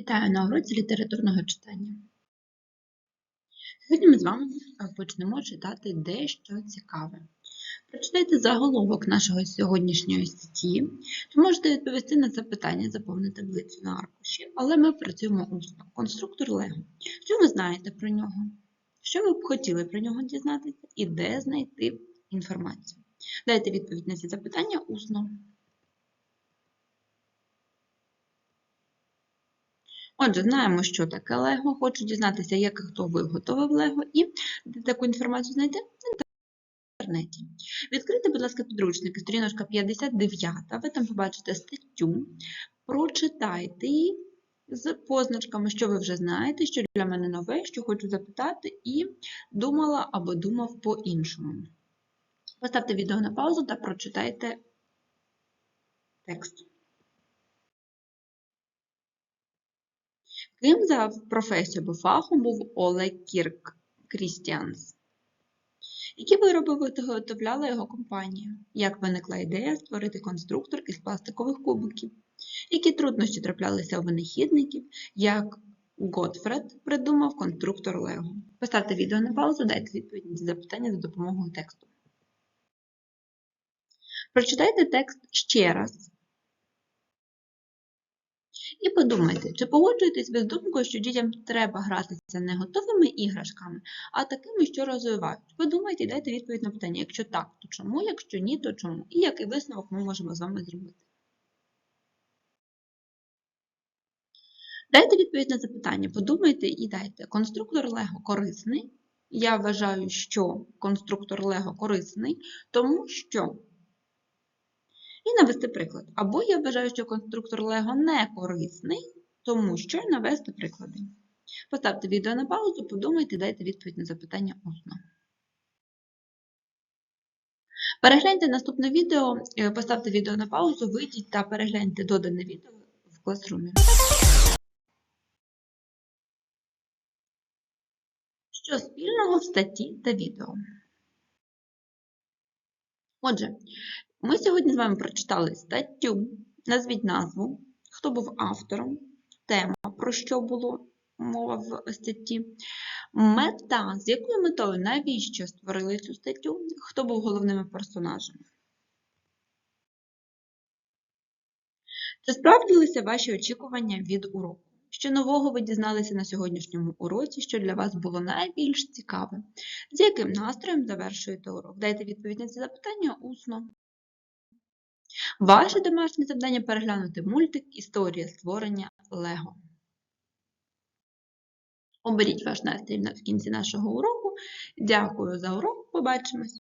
Вітаю на уроці літературного читання. Сьогодні ми з вами почнемо читати дещо цікаве. Прочитайте заголовок нашого сьогоднішньої статті, то можете відповісти на запитання, заповнити таблицю на аркуші, але ми працюємо усно. Конструктор Лего. Що ви знаєте про нього? Що ви б хотіли про нього дізнатися і де знайти інформацію? Дайте відповідь на ці запитання усно. Отже, знаємо, що таке Лего. Хочу дізнатися, як хто виготовив Лего, і таку інформацію знайти в інтернеті. Відкрийте, будь ласка, підручники, сторіночка 59, ви там побачите статтю, прочитайте її з позначками, що ви вже знаєте, що для мене нове, що хочу запитати, і думала або думав по-іншому. Поставте відео на паузу та прочитайте текст. Ким за професію або фахом був Олег Кірк Крістіанс? Які вироби виготовляла його компанія? Як виникла ідея створити конструктор із пластикових кубиків? Які труднощі траплялися у винахідників? Як Готфред придумав конструктор Лего? Поставте відео на паузу, дайте відповідь на запитання за допомогою тексту. Прочитайте текст ще раз. І подумайте, чи погоджуєтесь ви з думкою, що дітям треба гратися не готовими іграшками, а такими, що розвивають. Подумайте і дайте відповідь на питання. Якщо так, то чому, якщо ні, то чому? І який висновок ми можемо з вами зробити. Дайте відповідь на запитання, подумайте і дайте. Конструктор Лего корисний. Я вважаю, що конструктор Лего корисний, тому що. І навести приклад. Або я вважаю, що конструктор Лего не корисний, тому що навести приклади. Поставте відео на паузу, подумайте, дайте відповідь на запитання усно. Перегляньте наступне відео, е, поставте відео на паузу, вийдіть та перегляньте додане відео в класрумі. Що спільного в статті та відео? Отже, ми сьогодні з вами прочитали статтю, назвіть назву, хто був автором, тема, про що було мова в статті, мета, з якою метою, навіщо створили цю статтю, хто був головними персонажами. Чи справдилися ваші очікування від уроку? Що нового ви дізналися на сьогоднішньому уроці, що для вас було найбільш цікаве? З яким настроєм завершуєте урок? Дайте відповідь на ці запитання усно. Ваше домашнє завдання переглянути мультик Історія створення Лего. Оберіть ваш настрій в кінці нашого уроку. Дякую за урок. Побачимось!